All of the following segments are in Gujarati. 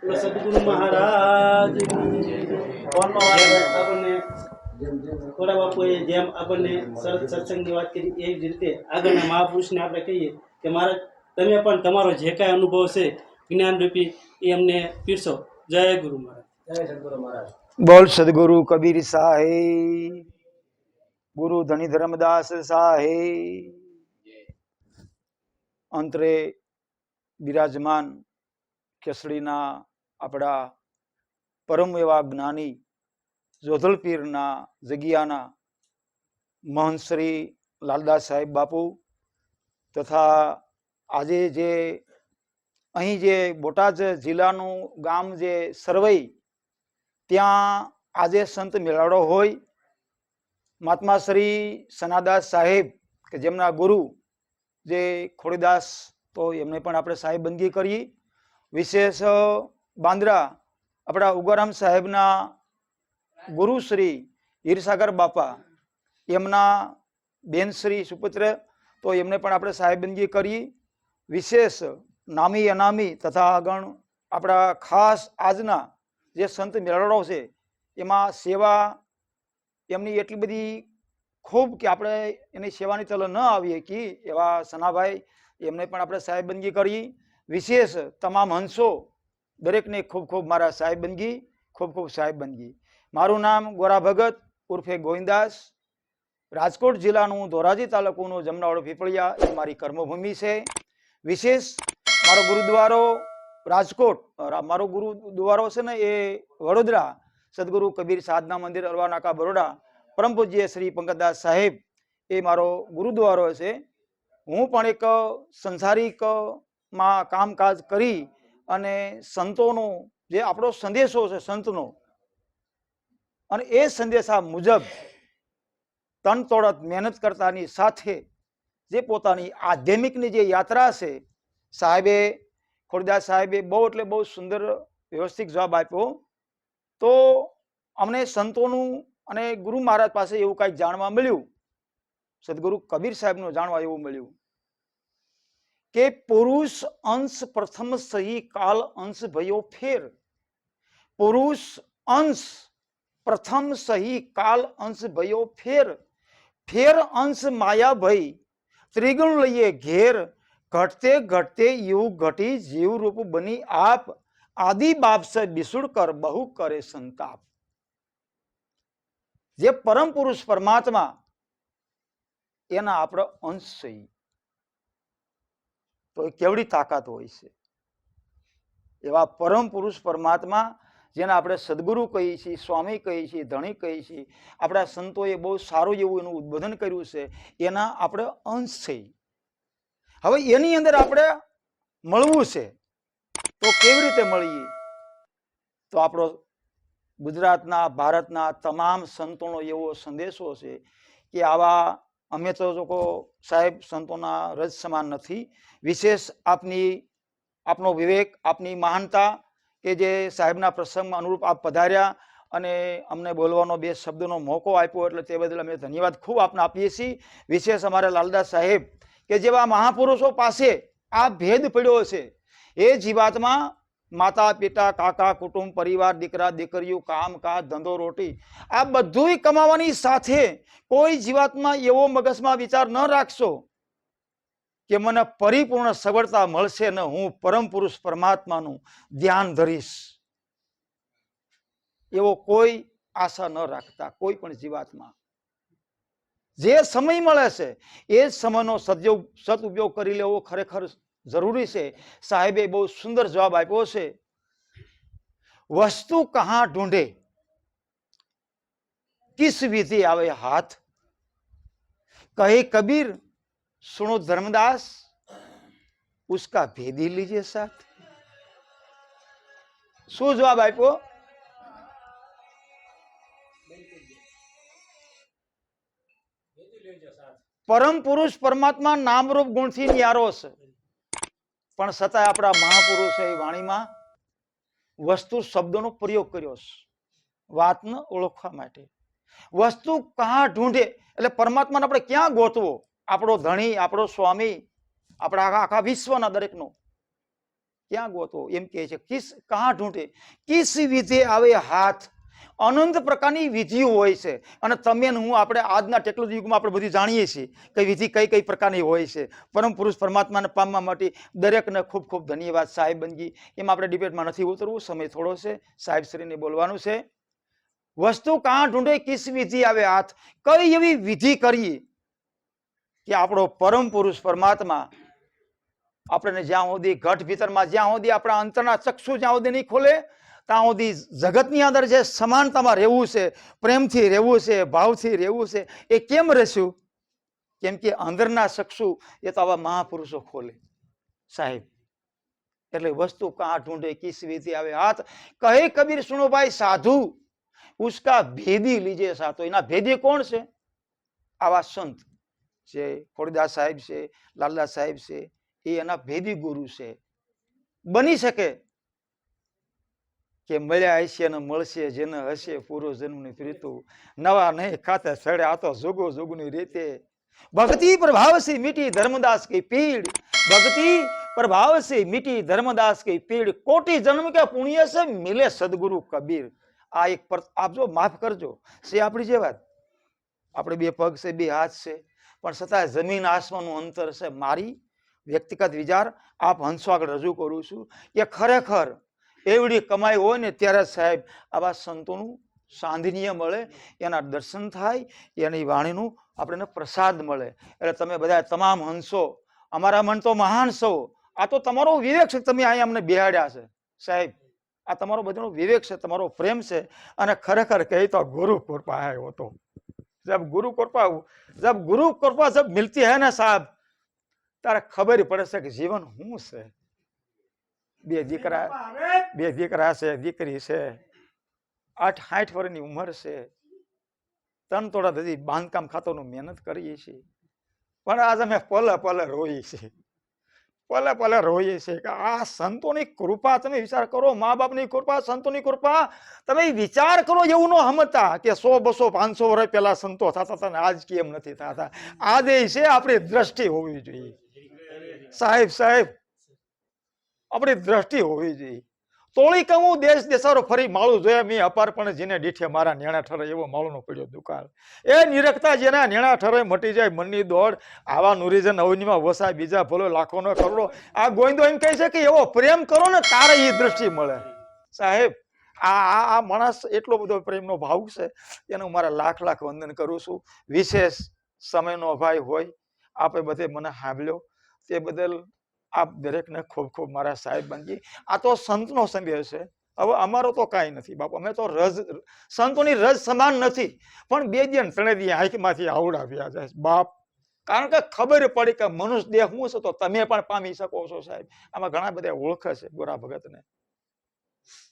સદગુરુ મહારાજ. ફોનમાં વાત આપણને? ખોરા બાપુએ જેમ આપણને સરસ સત્સંગની વાત કરી એવી જ રીતે આગળના મહાપુરુષને આપણે કહીએ કે મહારાજ તમે પણ તમારો જે કાંઈ અનુભવ છે જ્ઞાનરૂપી એ અમને પીરસો. જય ગુરુ મહારાજ. જય સદગુરુ મહારાજ. બોલ સદગુરુ કબીર સાહેબ ગુરુ ધણી ધર્મદાસ સાહેબ અંતરે બિરાજમાન કેસડીના આપણા પરમ એવા જ્ઞાની જોધલપીરના જગિયાના મહંત લાલદાસ સાહેબ બાપુ તથા આજે જે અહીં જે બોટાદ જિલ્લાનું ગામ જે સરવઈ, ત્યાં આજે સંત મેળાવડો હોય. મહાત્મા શ્રી સનાદાસ સાહેબ કે જેમના ગુરુ જે ખોડીદાસ તો એમને પણ આપણે સાહેબ બંદગી કરી. વિશેષ બાંદ્રા આપણા ઉગારામ સાહેબના ગુરુ શ્રી હીરસાગર બાપા, એમના બેનશ્રી સુપુત્ર, તો એમને પણ આપણે સાહેબંદગી કરી. વિશેષ નામી અનામી તથા આગળ આપણા ખાસ આજના જે સંત મેળવડો છે, એમાં સેવા એમની એટલી બધી ખૂબ કે આપણે એની સેવાની તલ ન આવીએ કે એવા સનાભાઈ, એમને પણ આપણે સાહેબંદગી કરી. વિશેષ તમામ હંસો દરેકને ખૂબ ખૂબ મારા સાહેબબંદગી ખૂબ ખૂબ સાહેબબંદગી મારું નામ ગોરા ભગત ઉર્ફે ગોવિંદાસ. રાજકોટ જિલ્લાનું ધોરાજી તાલુકાનું જમનાવાડો પીપળિયા એ મારી કર્મભૂમિ છે. વિશેષ મારો ગુરુદ્વારો રાજકોટ મારો ગુરુદ્વારો છે ને એ વડોદરા, સદગુરુ કબીર સાધના મંદિર, અરવાનાકા બરોડા, પરમ પૂજ્ય શ્રી પંકજદાસ સાહેબ એ મારો ગુરુદ્વારો છે. હું પણ એક સંસારિકમાં કામકાજ કરી અને સંતોનો જે આપણો સંદેશો છે સંતનો, અને એ સંદેશા મુજબ તન તોડત મહેનત કરતાની સાથે જે પોતાની આધ્યાત્મિકની જે યાત્રા છે, સાહેબે ખોડદાસ સાહેબે બહુ એટલે બહુ સુંદર વ્યવસ્થિત જવાબ આપ્યો. તો અમને સંતોનું અને ગુરુ મહારાજ પાસે એવું કાંઈક જાણવા મળ્યું? સદગુરુ કબીર સાહેબનું જાણવા એવું મળ્યું? કે પુરુષ અંશ પ્રથમ સહી કાલ અંશ ભયો ફેર પુરુષ અંશ પ્રથમ સહી કાલ અંશ ભયો ફેર ફેર અંશ માયા ભઈ ત્રિગુણ લઈએ ઘેર ઘટતે ઘટતે યુગ ઘટી જીવ રૂપ બની આપ આદિ બાપ સે બિસુડ કર બહુ કરે સંતાપ જે પરમ પુરુષ પરમાત્મા એના આપણો અંશ છે ઈ. તો એ કેવડી તાકાત હોય છે? એવા પરમ પુરુષ પરમાત્મા, જેને આપણે સદગુરુ કહીએ છીએ, સ્વામી કહીએ છીએ, ધણી કહીએ છીએ, આપણા સંતોએ બહુ સારું એવું એનું ઉદ્બોધન કર્યું છે, એના આપણે અંશ છે હવે એની અંદર આપણે મળવું છે, તો કેવી રીતે મળીએ? તો આપણો ગુજરાતના, ભારતના તમામ સંતોનો એવો સંદેશો છે કે આવા અમે તો લોકો સાહેબ સંતોના રજ સમાન નથી. વિશેષ આપની, આપનો વિવેક, આપની મહાનતા કે જે સાહેબના પ્રસંગમાં અનુરૂપ આપ પધાર્યા અને અમને બોલવાનો બે શબ્દનો મોકો આપ્યો એટલે તે બદલ અમે ધન્યવાદ ખૂબ આપને આપીએ છીએ. વિશેષ અમારા લાલદાસ સાહેબ કે જેવા મહાપુરુષો પાસે આ ભેદ પડ્યો છે એ જીવાતમાં માતા પિતા કાકા, કુટુંબ, પરિવાર, દીકરા, દીકરીઓ, કામ, કાજ, ધંધો, રોટી, આ બધુંય કમાવાની સાથે કોઈ જીવાતમાં એવો મગજમાં વિચાર ન રાખશો કે મને પરિપૂર્ણ સગવડતા મળશે ને હું પરમ પુરુષ પરમાત્માનું ધ્યાન ધરીશ. એવો કોઈ આશા ન રાખતા, કોઈ પણ જીવાતમાં. જે સમય મળે છે, એ જ સમયનો સદઉપયોગ કરી લેવો ખરેખર જરૂરી છે સાહેબે બહુ સુંદર જવાબ આપ્યો છે વસ્તુ કહા ઢૂંઢે કિસ વિધિ આવે હાથ કહે કબીર सुनो धर्मदास उसका भेद ही लीजिए साथ શું જવાબ આપ્યો પરમ પુરુષ પરમાત્મા નામરૂપ ગુણથી ન્યારો છે પણ છતાંય આપણા મહાપુરુષો એ વાણીમાં વસ્તુ શબ્દનો પ્રયોગ કર્યો છે. વાતને ઓળખવા માટે. વસ્તુ કહા ઢૂંઢે, એટલે પરમાત્માને આપણે ક્યાં ગોતવો? આપણો ધણી, આપણો સ્વામી, આપણા આખા આખા વિશ્વના દરેકનો. ક્યાં ગોતવો? એમ કહે છે, કિસ કાં ઢૂંઢે. કિસ વિધે આવે હાથ અનંત પ્રકારની વિધિઓ હોય છે. અને તમે હું આપણે આજના ટેકનોલોજી યુગમાં આપણે બધી જાણીએ છીએ કે વિધિ કઈ કઈ પ્રકારની હોય છે. પરમ પુરુષ પરમાત્માને પામવા માટે દરેકને ખૂબ ખૂબ ધન્યવાદ સાહેબ બનગી. એમાં આપણે ડિબેટમાં નથી ઉતરવું, સમય થોડો છે. સાહેબ શ્રીને બોલવાનું છે. વસ્તુ કાં ઢૂંઢે કિસ વિધિ આવે હાથ? કઈ એવી વિધિ કરીએ કે આપણો પરમ પુરુષ પરમાત્મા આપણને જ્યાં સુધી ઘટ ભીતરમાં જ્યાં સુધી આપણા અંતરના ચક્ષુ જ્યાં સુધી નહીં ખોલે ત્યાં સુધી જગતની અંદર જે સમાનતામાં રહેવું છે, પ્રેમથી રહેવું છે, ભાવથી રહેવું છે, એ કેમ રહેશું? કેમ કે અંદરના શખ્સુ એ તો આવા મહાપુરુષો ખોલે. સાહેબ, એટલે વસ્તુ કાં ઢૂંઢે કિસ વિધિ આવે, હાથ. કહે કબીર, સુણો ભાઈ, સાધુ, ઉસકા ભેદી લીજે સાતો. એના ભેદી કોણ છે? આવા સંત જે ખોડીદાસ સાહેબ છે, લાલદાસ સાહેબ છે, એ એના ભેદી ગુરુ છે. બની શકે કે મળ્યા હશે ને મળશે, જેને હશે પૂરો જન્મની પ્રીતું. નવા નહીં ખાતે સડે, આ તો જોગો જોગની રીતે. ભક્તિ પ્રભાવથી મીટી ધર્મદાસ કી પીડ. ભક્તિ પ્રભાવથી મીટી ધર્મદાસ કી પીડ. કોટી જન્મ કે પુણ્ય સે મિલે સદગુરુ કબીર. આ એક પર આપ જો માફ કરજો. સે આપણી જે વાત? આપણે બે પગ છે બે હાથ છે પણ છતાં જમીન આસમાનનું અંતર છે મારી વ્યક્તિગત વિચાર આપ હંસો આગળ રજૂ કરું છું કે ખરેખર એવડી કમાઈ હોય ને ત્યારે સાહેબ આવા સંતોનું સાંધનીય મળે, એના દર્શન થાય, એની વાણીનું આપણને પ્રસાદ મળે. એટલે તમે બધા તમામ હંસો, અમારા મન તો મહાન સૌ, આ તો તમારો વિવેક છે તમે અહીંયા અમને બિહાડ્યા છે. સાહેબ, આ તમારો બધાનો વિવેક છે, તમારો પ્રેમ છે, અને ખરેખર કહે તો ગુરુ કૃપા હે હોતો જબ ગુરુ કૃપા જબ ગુરુ કૃપા જબ મિલતી હે ને સાહેબ? તારે ખબર પડે છે કે જીવન શું છે? બે દીકરા બે દીકરા છે, દીકરી છે. આઠ સાઠ વર્ષની ઉંમર છે. ત્રણ તોડા હજી બાંધકામ ખાતોનું મહેનત કરીએ છીએ. પણ આજ અમે પલે પલે રોઈએ છીએ. પલે પલે રોઈએ છીએ કે આ સંતોની કૃપા, તમે વિચાર કરો મા બાપની કૃપા, સંતોની કૃપા. તમે વિચાર કરો એવું ન સમજતા કે સો, બસો, પાંચસો વર્ષ પહેલા સંતો થતા હતા ને આજ કેમ નથી થતા. આજે છે આપણી દ્રષ્ટિ હોવી જોઈએ. સાહેબ સાહેબ આપણી દ્રષ્ટિ હોવી જોઈએ. તોળી કહું, દેશ દેશારો ફરી માળું જોયા મેં અપારપણે જેને દીઠે મારા નેણા ઠરે એવો માળુનો પડ્યો દુકાળ. એ નિરખતા જેના નેણા ઠરે મટી જાય મનની દોડ, આવા નુરીજન અવનીમાં વસાય બીજા ભલો લાખોનો કરોડો આ ગોવિંદો એમ કહે છે કે એવો પ્રેમ કરો ને તારે એ દ્રષ્ટિ મળે. સાહેબ, આ આ આ માણસ એટલો બધો પ્રેમનો ભાવ છે, એને મારા લાખ લાખ વંદન કરું છું. વિશેષ સમયનો અભાવ હોય, આપે બધે મને સાંભળ્યો. તે બદલ આપ દરેકને ખૂબ ખૂબ મારા સાહેબ બનજી આ તો સંતનો સંદેશ છે. હવે અમારો તો કાંઈ નથી બાપુ. અમે તો રજ, સંતોની રજ સમાન નથી. પણ બે દિન ત્રણે દિવસ આંખમાંથી આવડાવ્યા છે. બાપ, કારણ કે ખબર પડી કે મનુષ્ય દેહ હું છે તો તમે પણ પામી શકો છો સાહેબ. આમાં ઘણા બધા ઓળખે છે ગોરા ભગતને.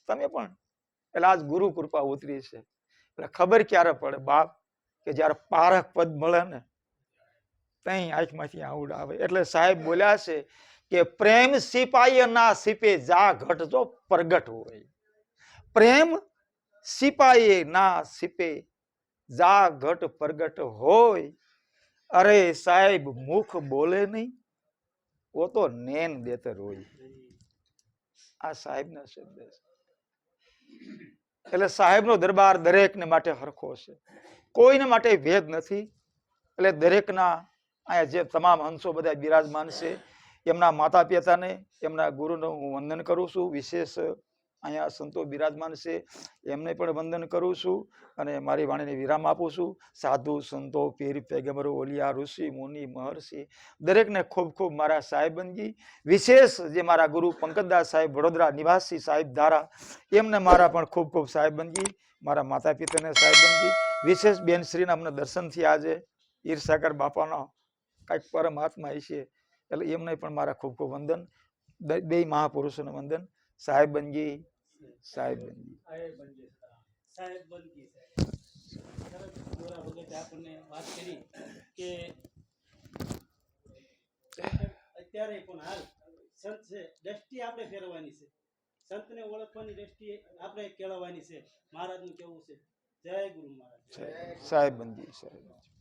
તમે પણ. એટલે આજ ગુરુ કૃપા ઉતરી છે. એટલે ખબર ક્યારે પડે બાપ કે જ્યારે પારક પદ મળે ને ત્યાં આંખમાંથી આવડ આવે. એટલે સાહેબ બોલ્યા છે કે પ્રેમ સિપાઈ ના સિપે જા ઘટ જો પ્રગટ હોય. પ્રેમ સિપાઈ ના સિપે જા ઘટ પ્રગટ હોય. અરે સાહેબ, મુખ બોલે નહીં ઓ તો નેન દેતર હોય. આ સાહેબના શબ્દ છે. એટલે સાહેબનો દરબાર દરેકને માટે હરખો છે. કોઈને માટે ભેદ નથી. એટલે દરેકના અહીંયા જે તમામ હંસો બધા બિરાજમાન છે. એમના માતા પિતાને એમના ગુરુનું હું વંદન કરું છું. વિશેષ અહીંયા સંતો બિરાજમાન છે, એમને પણ વંદન કરું છું અને મારી વાણીને વિરામ આપું છું. સાધુ, સંતો, પીર પેગમરો ઓલિયા, ઋષિ, મુનિ, મહર્ષિ, દરેકને ખૂબ ખૂબ મારા સાહેબંદગી. વિશેષ જે મારા ગુરુ પંકજદાસ સાહેબ, વડોદરા નિવાસી સાહેબ ધારા, એમને મારા પણ ખૂબ ખૂબ સાહેબંદગી, મારા માતા પિતાને સાહેબંદગી. વિશેષ બેન શ્રીના અમને દર્શનથી આજે. ઈર્ષાકર બાપાનો કાંઈક પરમાત્મા છે એટલે એમને પણ મારા ખૂબ ખૂબ વંદન. બે મહાપુરુષોને વંદન. સાહેબ બનજી સાહેબ બનજી સાહેબ આપણને વાત કરી કે અત્યારે પણ હાલ સંત છે દ્રષ્ટિ આપણે ફેરવવાની છે. સંતને ઓળખવાની દ્રષ્ટિ આપણે કેળવવાની છે. મહારાજનું કેવું છે? જય ગુરુ મહારાજ. સાહેબ બનજી સાહેબ બનજી